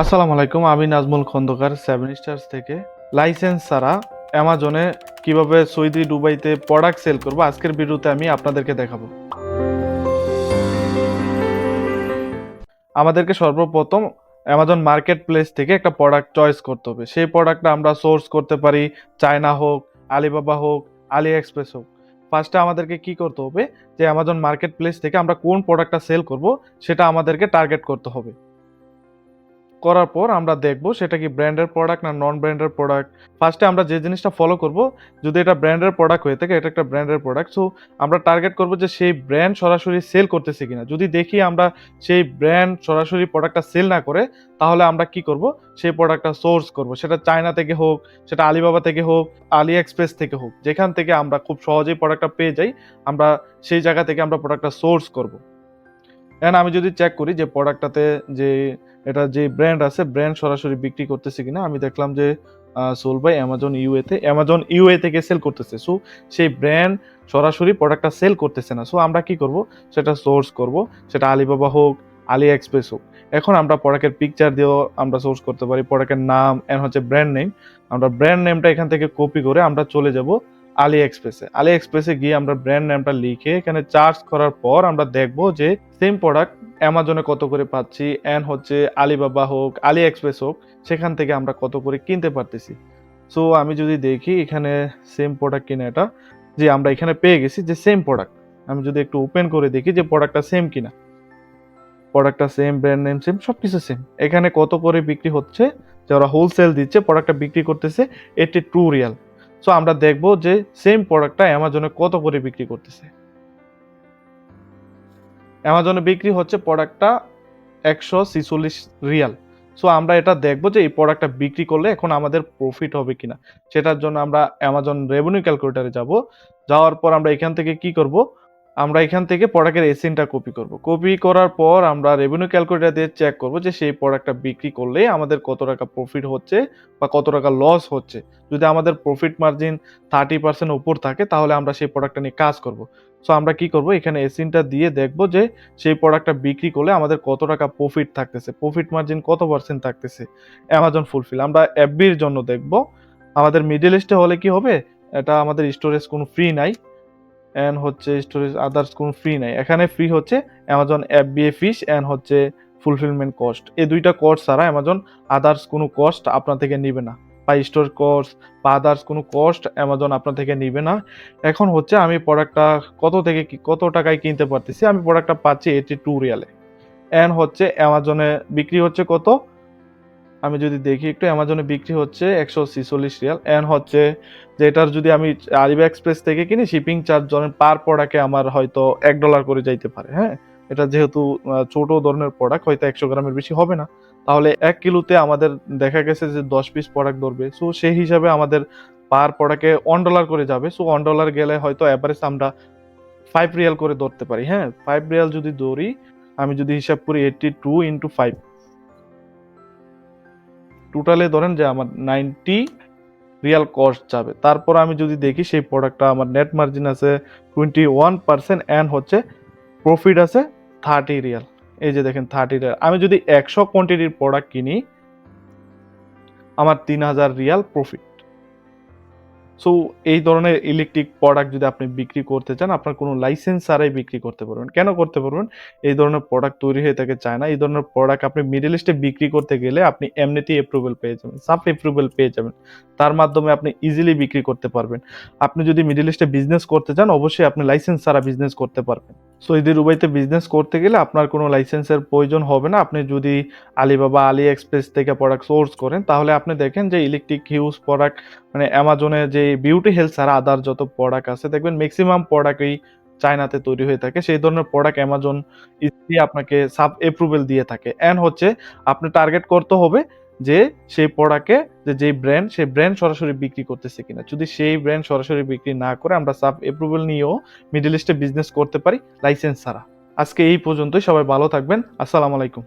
আসসালামু আলাইকুম, আমি নাজমুল খন্দকার সেভেন স্টার্স থেকে। লাইসেন্স ছাড়া অ্যামাজনে কীভাবে সৌদি, দুবাইতে প্রোডাক্ট সেল করব, আজকের ভিডিওতে আমি আপনাদেরকে দেখাবো। আমাদেরকে সর্বপ্রথম অ্যামাজন মার্কেট প্লেস থেকে একটা প্রোডাক্ট চয়েস করতে হবে। সেই প্রোডাক্টটা আমরা সোর্স করতে পারি চায়না হোক আলিবাবা হোক আলি এক্সপ্রেস হোক। ফার্স্টে আমাদেরকে কি করতে হবে? যে অ্যামাজন মার্কেট প্লেস থেকে আমরা কোন প্রোডাক্টটা সেল করব, সেটা আমাদেরকে টার্গেট করতে হবে। করার পর আমরা দেখব সেটা কি ব্র্যান্ডের প্রোডাক্ট না নন ব্র্যান্ডের প্রোডাক্ট ফার্স্টে আমরা যে জিনিসটা ফলো করব, যদি এটা ব্র্যান্ডের প্রোডাক্ট হয়ে থাকে, এটা একটা ব্র্যান্ডের প্রোডাক্ট সো আমরা টার্গেট করব যে সেই ব্র্যান্ড সরাসরি সেল করতেছে কিনা। যদি দেখি আমরা সেই ব্র্যান্ড সরাসরি প্রোডাক্টটা সেল না করে, তাহলে আমরা কি করব? সেই প্রোডাক্টটা সোর্স করব। সেটা চায়না থেকে হোক, সেটা আলিবাবা থেকে হোক আলি এক্সপ্রেস থেকে হোক, যেখান থেকে আমরা খুব সহজেই প্রোডাক্টটা পেয়ে যাই, আমরা সেই জায়গা থেকে আমরা প্রোডাক্টটা সোর্স করব। এখন আমি যদি চেক করি যে প্রোডাক্টটাতে যে এটা যে ব্র্যান্ড আছে ব্র্যান্ড সরাসরি বিক্রি করতেছে কিনা, আমি দেখলাম যে সোল বাই অ্যামাজন ইউএ তে অ্যামাজন ইউএ থেকে সেল করতেছে। সো সেই ব্র্যান্ড সরাসরি প্রোডাক্টটা সেল করতেছে না। সো আমরা কি করব? সেটা সোর্স করব। সেটা আলিবাবা হোক আলি এক্সপ্রেস হোক। এখন আমরা প্রোডাক্টের পিকচার দিয়েও আমরা সোর্স করতে পারি। প্রোডাক্টের নাম এন্ড হচ্ছে ব্র্যান্ড নেম আমরা ব্র্যান্ড নেমটা এখান থেকে কপি করে আমরা চলে যাব আলি এক্সপ্রেসে আলি এক্সপ্রেসে গিয়ে আমরা ব্র্যান্ড নেমটা লিখে এখানে চার্জ করার পর আমরা দেখব যে সেম প্রোডাক্ট অ্যামাজনে কত করে পাচ্ছি অ্যান্ড হচ্ছে আলিবাবা হোক আলি এক্সপ্রেস হোক, সেখান থেকে আমরা কত করে কিনতে পারতেছি। সো আমি যদি দেখি এখানে সেম প্রোডাক্ট কিনা এটা, যে আমরা এখানে পেয়ে গেছি যে সেম প্রোডাক্ট আমি যদি একটু ওপেন করে দেখি যে প্রোডাক্টটা সেম কিনা। প্রোডাক্টটা সেম ব্র্যান্ড নেম সেম সব কিছু সেম এখানে কত করে বিক্রি হচ্ছে? যারা হোলসেল দিচ্ছে প্রোডাক্টটা বিক্রি করতেছে এটি টু রিয়াল সো আমরা দেখব যে সেম প্রোডাক্টটা অ্যামাজনে কত করে বিক্রি করতেছে। অ্যামাজনে বিক্রি হচ্ছে প্রোডাক্টটা একশো ছিচল্লিশ রিয়াল। সো আমরা এটা দেখব যে এই প্রোডাক্টটা বিক্রি করলে এখন আমাদের প্রফিট হবে কিনা। সেটার জন্য আমরা অ্যামাজন রেভিনিউ ক্যালকুলেটারে যাব। যাওয়ার পর আমরা এখান থেকে কি করব? আমরা এখান থেকে প্রোডাক্টের এসিনটা কপি করব। কপি করার পর আমরা রেভিনিউ ক্যালকুলেটার দিয়ে চেক করব যে সেই প্রোডাক্টটা বিক্রি করলে আমাদের কত টাকা প্রফিট হচ্ছে বা কত টাকা লস হচ্ছে। যদি আমাদের প্রফিট মার্জিন থার্টি পার্সেন্ট উপর থাকে, তাহলে আমরা সেই প্রোডাক্টটা নিয়ে কাজ করব। সো আমরা কি করব? এখানে এসিনটা দিয়ে দেখব যে সেই প্রোডাক্টটা বিক্রি করলে আমাদের কত টাকা প্রফিট থাকতেছে। প্রফিট মার্জিন কত পার্সেন্ট থাকতেছে? অ্যামাজন ফুলফিল আমরা এফবির জন্য দেখব। আমাদের মিডল ইস্টে হলে কি হবে? এটা আমাদের স্টোরেজ কোনো ফ্রি নাই। অ্যান্ড হচ্ছে স্টোরেজ আদার্স কোনো ফ্রি নাই। এখানে ফ্রি হচ্ছে অ্যামাজন এফবিএ ফিস অ্যান্ড হচ্ছে ফুলফিলমেন্ট কস্ট এই দুইটা কস্ট ছাড়া অ্যামাজন আদার্স কোনো কস্ট আপনার থেকে নিবে না। বা স্টোর কস্ট বা আদার্স কোনো কস্ট অ্যামাজন আপনার থেকে নিবে না। এখন হচ্ছে আমি প্রোডাক্টটা কত থেকে কত টাকায় কিনতে পারতেছি? আমি প্রোডাক্টটা পাচ্ছি এটি টু রিয়ালে। অ্যান্ড হচ্ছে অ্যামাজনে বিক্রি হচ্ছে কত? আমি যদি দেখি, একটু অ্যামাজনে বিক্রি হচ্ছে একশো ছিচল্লিশ রিয়াল। অ্যান্ড হচ্ছে যে এটার যদি আমি আলিবা এক্সপ্রেস থেকে কিনি শিপিং চার্জ ধরেন পার প্রোডাক্টে আমার হয়তো এক ডলার করে যাইতে পারে হ্যাঁ? এটা যেহেতু ছোট ধরনের প্রোডাক্ট হয়তো একশো গ্রামের বেশি হবে না। তাহলে এক কিলোতে আমাদের দেখা গেছে যে দশ পিস প্রোডাক্ট ধরবে। সো সেই হিসাবে আমাদের পার প্রোডাক্টে ওয়ান ডলার করে যাবে। সো ওয়ান ডলার গেলে হয়তো অ্যাভারেজ আমরা ফাইভ রিয়াল করে ধরতে পারি হ্যাঁ? ফাইভ রিয়াল যদি ধরি, আমি যদি হিসাব করি এইটটি টু ইন্টু ফাইভ টোটালে ধরেন যে আমার নাইনটি রিয়াল কস্ট যাবে। তারপর আমি যদি দেখি সেই প্রোডাক্টটা আমার নেট মার্জিন আছে টোয়েন্টি ওয়ান পার্সেন্ট অ্যান্ড হচ্ছে প্রফিট আছে থার্টি রিয়াল। এই যে দেখেন থার্টি রিয়াল। আমি যদি একশো কোয়ান্টিটির প্রোডাক্ট কিনি, আমার তিন হাজার রিয়াল প্রফিট সো এই ধরনের ইলেকট্রিক প্রোডাক্ট যদি আপনি বিক্রি করতে চান, আপনার কোনো লাইসেন্স ছাড়াই বিক্রি করতে পারবেন। কেন করতে পারবেন? এই ধরনের প্রোডাক্ট তৈরি হয়ে থাকে চায় না এই ধরনের প্রোডাক্ট আপনি মিডল ইস্টে বিক্রি করতে গেলে আপনি এমনিতেই অ্যাপ্রুভেল পেয়ে যাবেন সাফ অ্যাপ্রুভেল পেয়ে যাবেন। তার মাধ্যমে আপনি ইজিলি বিক্রি করতে পারবেন। আপনি যদি মিডল ইস্টে বিজনেস করতে চান, অবশ্যই আপনি লাইসেন্স ছাড়া বিজনেস করতে পারবেন। সো ঈদের উবাইতে বিজনেস করতে গেলে আপনার কোনো লাইসেন্সের প্রয়োজন হবে না। আপনি যদি আলিবাবা আলি এক্সপ্রেস থেকে প্রোডাক্ট সোর্স করেন, তাহলে আপনি দেখেন যে ইলেকট্রিক হিউজ প্রোডাক্ট মানে অ্যামাজনে যে বিউটি হেলথ ছাড়া আদার যত প্রোডাক্ট আছে, দেখবেন ম্যাক্সিমাম প্রোডাক্টই চায়নাতে তৈরি হয়ে থাকে। সেই ধরনের প্রোডাক্ট অ্যামাজন ইজিলি আপনাকে সাব অ্যাপ্রুভেল দিয়ে থাকে। অ্যান্ড হচ্ছে, আপনি টার্গেট করতে হবে যে সেই প্রোডাক্টে যে যেই ব্র্যান্ড সেই ব্র্যান্ড সরাসরি বিক্রি করতেছে কিনা। যদি সেই ব্র্যান্ড সরাসরি বিক্রি না করে, আমরা সাব অ্যাপ্রুভেল নিয়েও মিডল ইস্টে বিজনেস করতে পারি লাইসেন্স ছাড়া। আজকে এই পর্যন্তই, সবাই ভালো থাকবেন। আসসালামু আলাইকুম।